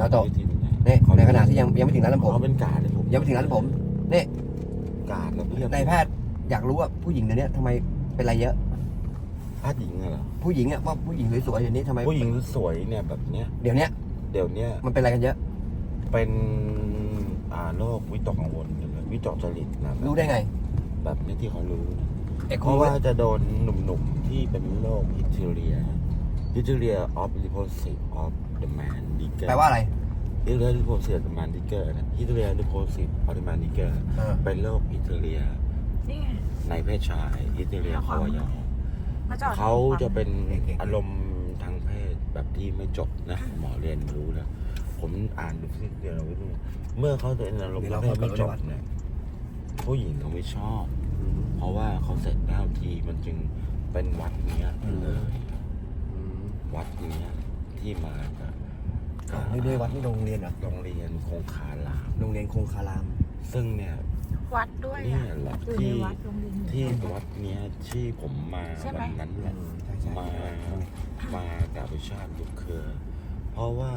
นาโตะวิธีเป็นไงนี่ในขณะที่ยังยังไม่ถึงร้านน้ำผม เขาเป็นการเลยผมยังไม่ถึงร้านน้ำผม การแล้วเรียบนายแพทย์อยากรู้ว่าผู้หญิงเดี๋ยวนี้ทำไมเป็นอะไรเยอะแพทย์หญิงอะเหรอผู้หญิงอะว่าผู้หญิงสวยๆเดี๋ยวนี้ทำไมผู้หญิงสวยเนี่ยแบบเนี้ยเดี๋ยวเนี้ยเดี๋ยวเนี้ยมันเป็นอะไรกันเยอะ เป็นอ่าโรควิตกกังวลวิตกจริตนะรู้ได้ไงแบบนี้ที่เขารู้นะไอ้เพคุณราะว่าว่าจะโดนหนุ่มๆที่เป็นโรคฮิสเทเรียฮิสเทเรีย of repulsive of the man digger แปลว่าอะไรฮิสเทเรีย repulsive of the man digger นะฮิสเทเรีย repulsive of the man digger เออ เป็นโรคฮิสเทเรียนี่ไง ในเพศชายฮิสเทเรียหาอความวัยวะมาจอดเขาจะเป็นเก่งๆอารมณ์ทางเพศแบบที่ไม่จบนะ หมอเรียนรู้แล้ว ผมอ่านดูที่เรียนรู้ด้วยเมื่อเขาเป็นอารมณ์ทางเพศไม่จบเนี่ยผู้หญิงเขาไม่ชอบ เพราะว่าเขาเสร็จแล้วทีมันจึงเป็นวัดเนี้ยเลย วัดเนี้ย ที่มาจากอ้าวนี่ด้วยวัดนี่โรงเรียนเหรอโรงเรียนคงคารามโรงเรียนคงคาราม ซึ่งเนี่ยวัดด้วยเนี่อะยแหละอยู่ในที่วัดโรงเรียนอยู่ ที่วัดเนี้ยที่ผมมาใช่ไหม วันนั้นแหละใช่ใช่มามากับอภิชาติลูกเครือ เพราะว่า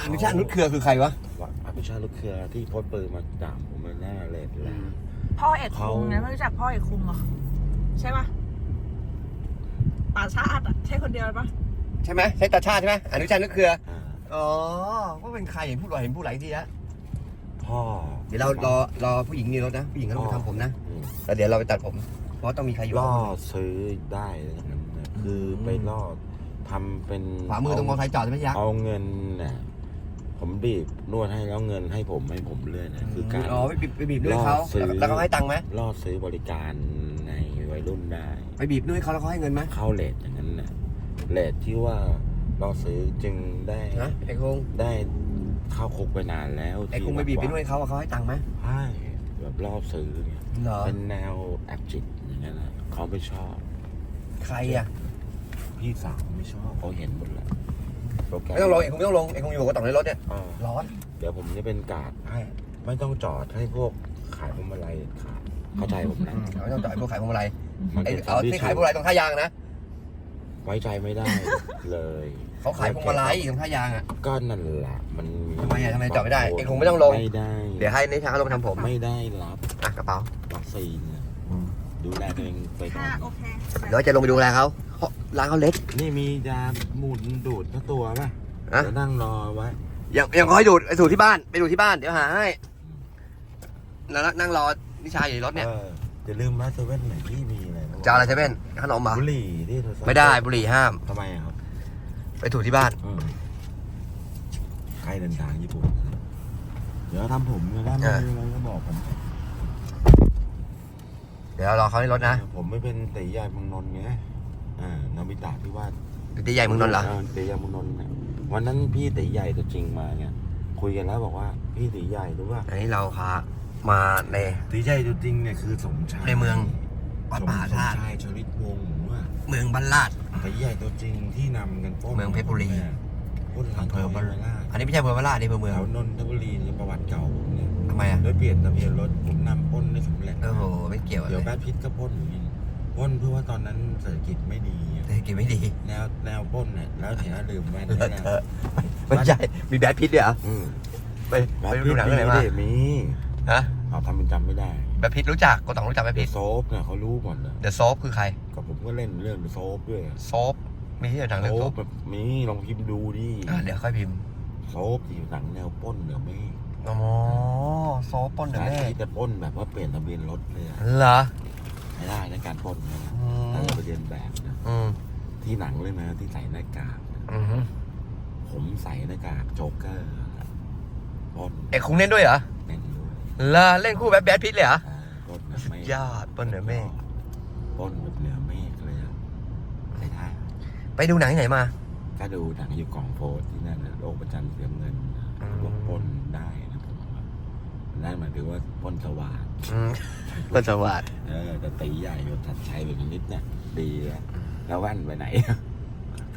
อนุชาตินุชเครือคือใครวะว่าอภิชาติลูกเครือที่พดปืนมาด่ามผมเป็นหน้าเลดแหละพ่อเอกคุงเขานะไม่รู้จักพ่อเอกคุงเหรอ ใช่ปะป่าชาติอะ ใช่คนเดียวปะ ใช่ไหมใช่ตาชาติใช่ไหมอนุชาตินุชเครืออ่าอ๋อว่าเป็นใครเห็นพูดบ่อยเห็นพูดหลายทีแล้วพ่อเดี๋ยวเรารอรอผู้หญิงนี่รถนะผู้หญิงก็ต้องไปทำผมนะอืมแล้วเดี๋ยวเราไปตัดผม เพราะต้องมีใครอยู่ ล่อซื้อได้อย่างนั้นนะคือไปล่อทำเป็นขวามือตรงมอเตอร์ไซค์จอดใช่ไหมยักษ์ เอาเงินน่ะผมบีบนวดให้แล้วเงินให้ผมให้ผมเรื่อยนะคือการ อ๋อไปบีบไปบีบด้วยเขาล่อซื้อ แล้วเขาให้ตังค์ไหมล่อซื้อบริการในวัยรุ่นได้ ไปบีบด้วยเขาแล้วเขาให้เงินไหมเข้าเลทอย่างนั้นนะ เลทที่ว่าล่อซื้อจึงได้นะไอ้คงได้เข้าคุกไปนานแล้วไอ้คงไปบีบไปด้วยเขาอะเขาให้ตังค์ไหมใช่แบบล่อซื้อเนี่ยเหรอเป็นแนวแอคจิตอย่างนั้นนะเขาไม่ชอบ ใครอะ พี่สาวไม่ชอบเขาเห็นหมดแล้วโปรแกรไม่ต้องลงไอ้คงไม่ต้องลงไอ้คงอยู่กับต่องในรถเนี่ยอ่าร้อน เดี๋ยวผมจะเป็นการ์ดให้ไม่ต้องจอดให้พวกขายพวงมาลัยขายเข้าใจผมนะไม่ต้องจ่ายพวกขายพวงมาลัยมันไอ้เป็นเอาที่ขายพวงมาลัยตรงท่ายางนะ ไว้ใจไม่ได้ เลยเขาขายพวงมาลัยตรงท่ายางอะ ก็นั่นแหละมันทำไมอะทำไมจอดไม่ได้เองคงไม่ต้องลง ไม่ได้เดี๋ยวให้นิชาลงไปทำผม ไม่ได้รับอะกระเป๋าวัคซีนน่ะดูแลตัวเองไปก่อค่ะนโอเคเดี๋ยวจะลงไปดูแลเขาเขาร้านเขาเล็ก นี่มียาหมุนดูดทั้งตัวป่ะอะเดี๋ยวนั่งรอไว้ยังยังเขาให้ดูดไปสู่ที่บ้านไปดูที่บ้านเดี๋ยวหาให้แล้วนั่งรอนิชาอยู่ในรถเนี่ยเอออย่าลืมว่าเซเว่นไหนที่มีอะไรนะ จะเอาอะไรเซเว่นขนมเหรอบุหรี่ที่เธอไม่ได้บุหรี่ห้าม ทำไมอะครับไปถูกที่บ้าน อืมใครเดินทางญี่ปุ่น เดี๋ยวทำผมนะถ้าไม่เออมีอะไรก็บอกผมเดี๋ยวรอเขาในรถนะผมไม่เป็นตีใหญ่เมืองนนท์ไงอ่านามิตะที่ว่าตีใหญ่เมึงนนท์เหรอตีใหญ่เมืองนนท์เนี่ยวันนั้นพี่ตีใหญ่ตัวจริงมาเนี่ยคุยกันแล้วบอกว่าพี่ตีใหญ่รู้ว่าอันนี้เราพามาในตีใหญ่ตัวจริงเนี่ยคือสมชายในเมือง วัดมหาธาตุสมชายชลิตวงศ์ว่าเมืองบ้านลาดตีใหญ่ตัวจริงที่นำกันปล้นเมืองเพชรบุรีปล้นร้านอำเภอบ้านทงราชอันนี้ไม่ใช่เมืองบ้านลาดนี่เมืองเมืองแถวนนทบุรีในประวัติเก่าผมเนี่ยทำไมอะโดยเปลี่ยนทะเบียนรถผมนำปล้นได้สำเร็จโอ้โหไม่เกี่ยวเลเดี๋ยวยแบทพิทก็ปล้นเหมือนกันปล้นเพื่อว่าตอนนั้นเศรษฐกิจไม่ดีอะเศรษฐกิจไม่ดี แนวแนวปล้นเนี่ยแล้วเห็นว่าลืมแว่นเลอะนะเทอะไม่ใช่มีแบดพิทด้วยเหรออืมไปแบไปทดูพิทหนังเรื่องอะไรมามีดิมีฮะเอาทำเป็นจำไม่ได้ แบดพิทรู้จักก็ต้องรู้จักแบดเดพิอะทโซฟเนี่ยเขารู้หมดเลยเดอะโซฟคือใครก็ผมก็เล่นเรื่องเดอะโซฟด้วยโซฟมีที่ไหนหนังเรื่องโซโซฟฟแบบมีลองพิมพ์ดูดิอะเดี๋ยวค่อยพิมพ์โซฟที่หนังแนวปล้นเดี๋ยวไม่อ๋อโซฟปล้นเดแบอะทแม่พิทจะปล้นแบบว่าเปลี่ยนทะเบียนรถเลยอะเหรอไม่ได้ในการปล้นนะอืถ้าจะมไปเรียนแบบนะอืมที่หนังเลยนะที่ใส่หน้ากากอืมผมใส่หน้ากากโจ๊กเกอร์ปล้นเอกคงเล่นด้วยเหรอเล่นด้วยเหรอเล่นคู่แบบแบดพิทเลยเหรออ่าปล้นแบบไม่ ยอดปล้นเหนือเมฆปล้นแบบเหนือเมฆเลยอะใช่ได้ไปดูหนังที่ไหนมาก็ดูหนังอยู่กล่องโพสต์ที่นั่นนะโลกประจันทร์เสียเงินนะอืมบอกปล้นได้นะผมว่านั่นหมายถึงว่าปล้นสว่างอืมปล้นสวัสด เออแต่ตีใหญ่แบบทัดชัยแบบนิดเนี่ยดีแล้วแล้วแว่นไปไหน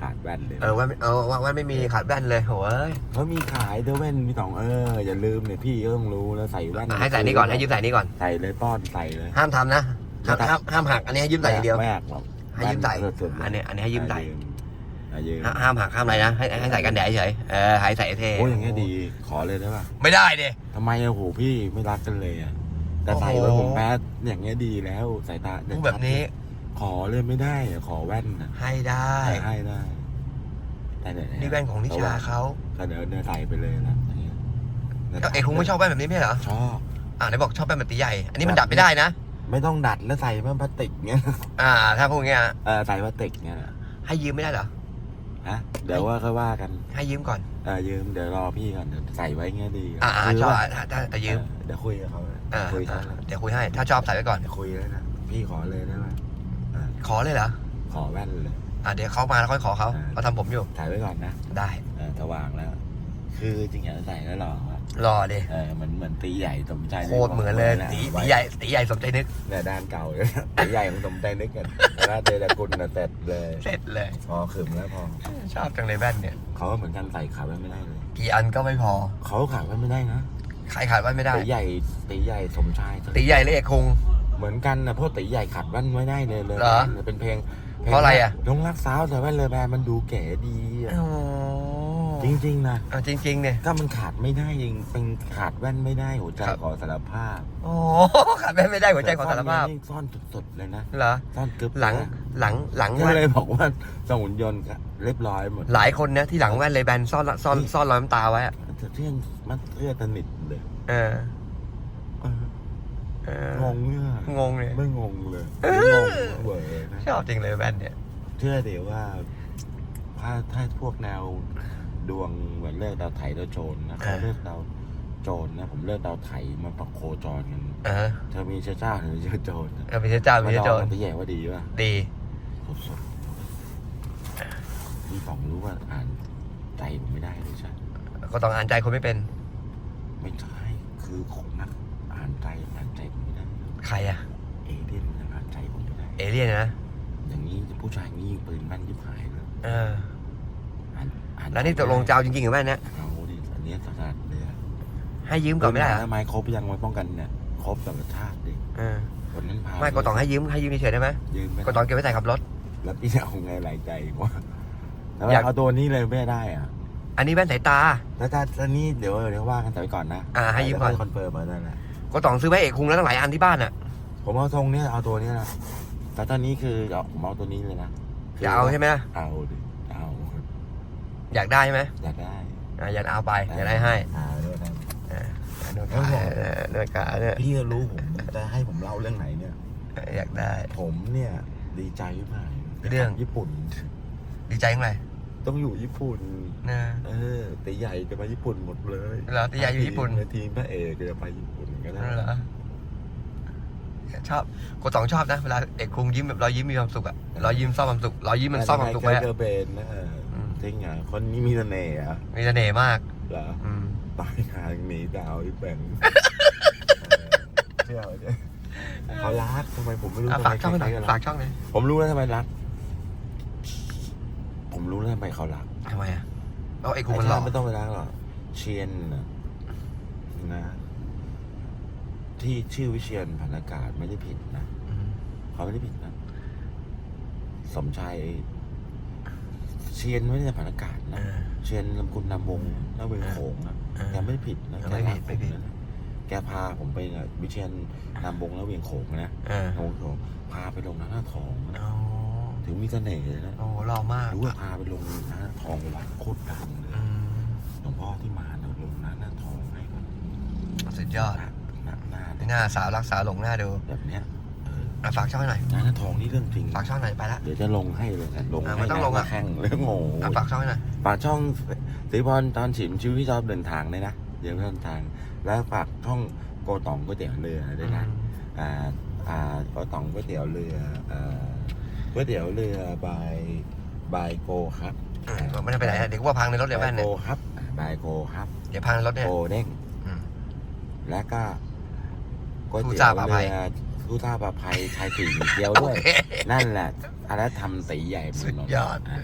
ขาดแว่นเลยเออว่าเออว่าว่าไม่มีขาดแว่นเลยโหยเขามีขายเดอแว่นพี่ตองเอออย่าลืมเนี่ยพี่ก็ต้องรู้แล้วใส่แว่นอะให้ใส่นี่ก่อนให้ยืมใส่นี่ก่อนใส่เลยป้อนใส่เลย ห้ามทำนะห้ามห้ามห้ามหักอันนี้ให้ยืมใส่อย่างเดียวไม่หักหรอกให้ยืมใส่แว่นสุดๆเลยอันนี้อันนี้ให้ยืมใส่อะยืมห้าห้ามหักห้ามอะไรนะให้ให้ใส่กันแดดเฉยเออให้ใส่เท่โอ้ยอย่างเงี้ยดีขอเลยได้ป่ะไม่ได้ดิทำไมอะโหพี่ไม่รักกันเลยอะแต่ใส่ไว้โอ้โหผมแป๊ดอย่างเงี้ยดีแล้วสายตาพูดแบบนี้ ขอเลยไม่ได้อะขอแว่นอะให้ได้ให้ให้ได้ แต่เดี๋ยวนี่แว่นของนิชาเขาก็เดี๋ยวเดินใส่ไปเลยนะอย่างเงี้ยเอกคงไม่ชอบแว่นแบบนี้ไม่ใช่เหรอชอบอ่าไหนบอกชอบแว่นแบบตีใหญ่อันนี้มันดัดไม่ได้นะไม่ต้องดัดแล้วใส่แว่นพลาสติกเงี้ยอ่า ถ้าพูดอย่างเงี้ยเออใส่พลาสติกเงี้ยให้ยืมไม่ได้เหรอฮะเดี๋ยวว่าค่อยว่ากัน ให้ยืมก่อนเออยืมเดี๋ยวรอพี่ก่อนเดี๋ยวใส่ไว้เงี้ยดีอ่าอ่าคืชอบว่าถ้าถ้าถ้ายืมเออเดี๋ยวคุยกับเขาเลยอ่าคุยอ่าเขาเลยเดี๋ยวคุยให้ถ้าชอบใส่ไว้ก่อนเดี๋ยวคุยเลยนะพี่ขอเลยได้ไหมอ่า ขอเลยเหรอ ขอแว่นเลย อ่าเดี๋ยวเขามาแล้วค่อยขอเขาอ่า เขาทำผมอยู่ ถ่ายไว้ก่อนนะได้ เออถ้าวางแล้ว คือจริงๆใส่แล้วหล่ออะรอดิเออเหมือนเหมือนตีใหญ่สมใจโคตรเหมือนเลยะตีไว้ตีใหญ่ตีใหญ่สมใจนึก เนี่ยด้านเก่าเลยตีใหญ่ของสมใจนึกกันแต่ถ้าเจอแต่คุณน่ะเสร็จเลยเสร็จเลย พอขึมแล้วพอชอบจังเลยแว่นเนี่ย เขาก็เหมือนกันใส่ขาแว่นไม่ได้เลยกี่อันก็ไม่พอ เขาขาแว่นไม่ได้นะขายขายแว่นไม่ได้ ตีใหญ่ตีใหญ่สมชายตีใหญ่เลยเอกคง เหมือนกันนะเพราะตีใหญ่ขัดแว่นไม่ได้เลยเลยเหรอเป็นเพลงพลงเพราะอะไรอะลงรักสาวแต่แว่นเลยแบนมันดูเก๋ดีอะอ๋อจริงๆนะอ่าจริงๆเนี่ยก็มันขาดไม่ได้จริงเป็นขาดแว่นไม่ได้หัวใจครับ ขอสารภาพโอ้ขาดแว่นไม่ได้หัวใจขอสารภาพแต่ซ่อนสุดๆเลยนะเหรอ ซ่อนกึบหลังนะหลังหลังก็แว่นเลยบอกว่าสมุนยนต์เรียบร้อยหมด หลายคนนะที่หลังแว่นเลยแบนซ่อนซ่อนซ่อนรอยน้ำตาไว้อะเที่ยงมันเพื่อสนิทเลย เออเออเออ งงเนี่ยงงเลยไม่งงเลยเอไม่องงเวอร์นะชอบจริงเลยแว่นเนี่ย เชื่อเดี๋ยวว่า ถ้าถ้าพวกแนวดวงเหมือนเลิกดาวไถดาวโจรนะเขาเลิกดาวโจรนะผมเลิกดาวไถมาประโคจรกันเออเธอมีเชื้อเจ้าหรือเชื้อโจรนะเออเป็นเจ้าเป็นมาลโจองรกันที่ใหญ่ว่าดีป่ะดีสุดๆพี่ป๋องรู้ว่าอ่านใจผมไม่ได้เลยใช่ก็ต้องอ่านใจคนไม่เป็น ไม่ใช่คือคนนักอ่านใจอ่าน ใจผมไม่ได้ใครอะเอเลี่ยนมันยังอ่านใจผมไม่ได้เอเลี่ยนนะ อย่างนี้ผู้ชายอย่างนี้ยิงปืนแม่นยิบหายเลยเอออ่านอ่านแล้วนี่ตกลงจะเอาจริงๆหรือไม่เนี่ยเอาดิอันเนี้ยสกัดเลยอะให้ยืมก่อนไม่ได้เหรอทำไมครบยังไว้ป้องกันเนี่ยครบกับชาติดิเออคนนั้นพาไม่ก็ต้องให้ยืมให้ยืมเฉยๆได้ไหมยืมไม่ก็ต้องเก็บไว้ใส่ขับรถ แล้วพี่จะเอาไงหลายใจกว่าแล้วอยากเอาตัวนี้เลยไม่ได้อะอันนี้แว่นสายตา แล้วถ้าถ้านี่เดี๋ยวเดี๋ยวว่ากันแต่ไว้ก่อนนะ อ่าให้ยืมก่อนเดี๋วคอนเฟิร์มมาได้แหละ ก็ต้องซื้อไว้เอกคุงแล้วตั้งหลายอันที่บ้านอะผมเอาทรงเนี้ยเอาตัวเนี้ยนะแต่ตอนนี้คือเอาผมเอาตัวนี้เลยนะจะเอาใช่ไหมล่ะเอาดิเอาอยากได้ใช่ไหมอยากได้อะอยากเอาไปอยากได้ให้อ่าด้วยนะเนื้อขาเนื้อขาเนี่ยพี่ก็รู้ผมจะให้ผมเล่าเรื่องไหนเนี่ย อยากได้ ผมเนี่ย ดีใจมากเรื่อง ญี่ปุ่น ดีใจยังไง ต้องอยู่ญี่ปุ่น นะเออตีใหญ่จะไปญี่ปุ่นหมดเลยเหรอตีใหญ่อยู่ญี่ปุ่นทีมทีมพระเอกจะไปญี่ปุ่นก็ได้นั่นเหรอชอบโกตองชอบนะเวลาเอกคุงยิ้มแบบรอยยิ้มมีความสุขอะรอยยิ้มซ่อนความสุขรอยยิ้มมันซ่อนความสุขไว้อะ เจอเบนนะเอออมจริงเหรอคนนี้มีเสน่ห์เหรอะมีเสน่ห์มาก เหรออืมตายหางหนีดาวที่เป็นเชื่อไหมเนี่ยเขารักทำไมผมไม่รู้อะทำฝาไมกช่องหน่อยใครๆก็ฝารักกช่องหน่อย ผมรู้แล้วทำไมรัก ผมรู้แล้วทำไมเขารักทำไมอะเอาเอกคุงไอ้มันหล่ชาอติไม่ต้องไปรักหรอกเชียนน่ะนะ ที่ชื่อวิเชียนพันอากาศไม่ได้ผิดนะอืมเขาไม่ได้ผิดนะสมชายเชียนไม่ได้ผ่านอากาศเอนะอเชียนลำคุณนำวงแล้วเวงโขงนะเออแกไม่ได้ผิดนะเออแกไม่รัผิกดผไม่มผิดนะแกพาผมไปน่ะวิเชียนนำวงแล้วเวียงโขงนะเออโอ้โหพาไปลงน้ำหน้าทองนะ โอ้ถึงมีเสน่ห์เลยนะโอ้หล่อมากรู้ว่าพาไปลงน้ำหน้าทองวัดโคตรดังเลยอืมหลวงพ่อที่มาเนี่ยลงน้ำหน้าทองให้กันสุดยอดหน้าหน้าหน้าสาวรักษาหลงหน้าดูแบบเนี้ยเอออะฝากช่องให้หน่อยน้ำหน้าทองนี่เรื่องจริง ฝากช่องหน่อยไปละ เดี๋ยวจะลงให้เลยกันลงอะให้มันต้องลงอะแข่งเรื่องโง่อะฝากช่องให้หน่อย ฝากช่องสีพรตอนฉิมชีวิตที่ชอบเดินทางเลยนะ เดี๋ยวเดินทาง แล้วฝากช่องโกตองก๋วยเตี๋ยวเรือด้วยนะ อ่า อ่า โกตองก๋วยเตี๋ยวเรือ อ่า ก๋วยเตี๋ยวเรือบายบายโกครับอืมไม่ได้ไปไหนอะเดี๋ยวกูว่าพังในรถเดี๋ยวแว่นโกเนี่ยครับบายโกครับเดี๋ยวพังในรถเนี่ย โกเด้งอืม แล้วก็ก๋วยผู้เตี๋ยซ่าวปลาภัยเรือผู้ท่าปลาภัยชายสี่เดียวโอด้วย เค นั่นแหละอะไรทำตีใหญ่บนถนนสุดยอดะ